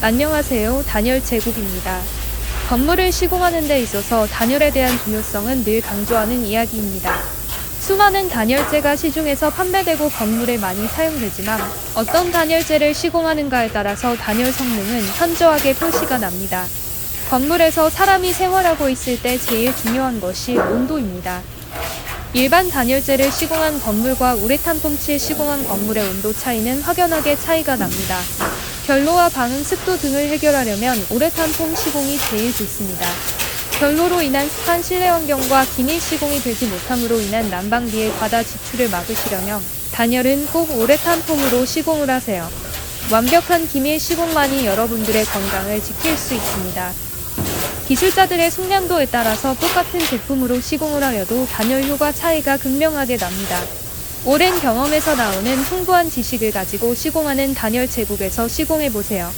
안녕하세요. 단열 제국입니다. 건물을 시공하는 데 있어서 단열에 대한 중요성은 늘 강조하는 이야기입니다. 수많은 단열재가 시중에서 판매되고 건물에 많이 사용되지만 어떤 단열재를 시공하는가에 따라서 단열 성능은 현저하게 표시가 납니다. 건물에서 사람이 생활하고 있을 때 제일 중요한 것이 온도입니다. 일반 단열재를 시공한 건물과 우레탄 폼칠 시공한 건물의 온도 차이는 확연하게 차이가 납니다. 결로와 방음, 습도 등을 해결하려면 폼 시공이 제일 좋습니다. 결로로 인한 습한 실내 환경과 기밀 시공이 되지 못함으로 인한 난방비의 과다 지출을 막으시려면 단열은 꼭 우레탄 폼으로 시공을 하세요. 완벽한 기밀 시공만이 여러분들의 건강을 지킬 수 있습니다. 기술자들의 숙련도에 따라서 똑같은 제품으로 시공을 하여도 단열 효과 차이가 극명하게 납니다. 오랜 경험에서 나오는 풍부한 지식을 가지고 시공하는 단열 제국에서 시공해 보세요.